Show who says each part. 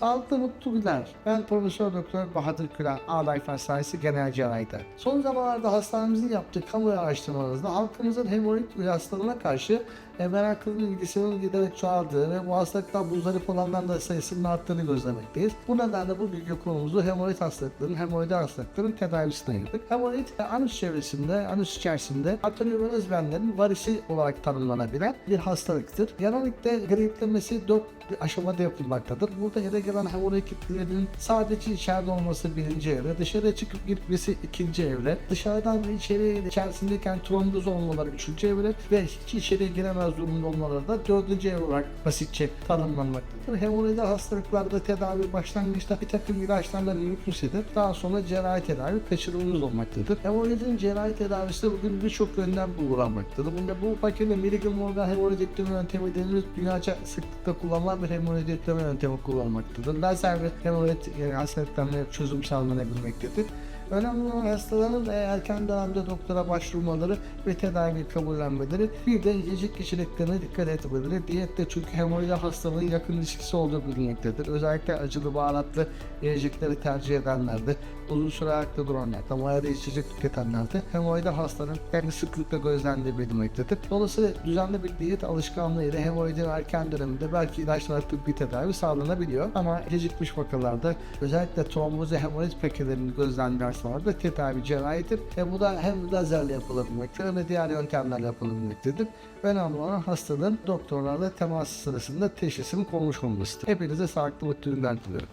Speaker 1: Sağlıklı mutlu günler. Ben Profesör Doktor Bahadır Külah, Ağday Sahisi Genel Cerrahi'de. Son zamanlarda hastanemizin yaptığı kamu araştırmalarında halkımızın hemoroid hastalığına karşı e, meraklının ilgisinin giderek çoğaldığı ve bu hastalıktan muzdarip olanların da sayısının arttığını gözlemekteyiz. Bu nedenle bugünkü konumuzu hemoroid hastalıkların, hemoroid hastalıkların tedavisine ayırdık. Hemoroid anüs çevresinde, anüs içerisinde atonüvenöz venlerin varisi olarak tanımlanabilen bir hastalıktır. Genellikle griplemesi 4 aşamada yapılmaktadır. Burada ele gelen hemoroid kitlelerinin sadece içeride olması birinci evre, dışarıya çıkıp gitmesi ikinci evre, dışarıdan ve içeri içerisindeyken tromboz olmaları üçüncü evre ve hiç içeriye giremez durumda olmaları da dördüncü evre olarak basitçe tanımlanmaktadır. Hemoroid hastalıklarda tedavi başlangıçta bir takım ilaçlarla mümkünsedir. Daha sonra cerrahi tedavi kaçınılmaz olmaktadır. Hemoroidin cerrahi tedavisi bugün birçok yönden uygulanmaktadır. Bunda bu pakette Miracle Morgan hemoroid ekleme yöntemi denilir dünyaca sıklıkla kullanılan bir hemoroid ekleme yöntemi kullanmaktadır. Lazer ve hemoroid yani hastalıklarına çözüm sağlanabilmektedir. Önemli olan hastaların erken dönemde doktora başvurmaları ve tedavi kabullenmeleri. Bir de yiyecek kişiliklerine dikkat etmeleri. Diyette çünkü hemoroid hastalığın yakın ilişkisi olduğu bilinmektedir. Özellikle acılı baharatlı yiyecekleri tercih edenlerde, uzun süre ayakta duranlarda, mayada içecek tüketenlerde hemoroid hastalığın yani sıklıkla gözlendiği bilinmektedir. Dolayısıyla düzenli bir diyet alışkanlığı ile hemoroidin erken döneminde belki ilaçlar tıbbi tedavi sağlanabiliyor. Ama gecikmiş vakalarda özellikle tromboz ve hemoroid pekelerinin gözlendiği hastalarda tedavi cerrahidir. E bu da hem lazerle yapılabilmektedir hem de diğer yöntemlerle yapılabilmektedir. Önemli olan hastalığın doktorlarla teması sırasında teşhisinin konmuş olmasıdır. Hepinize sağlıklı mutlu günler diliyorum.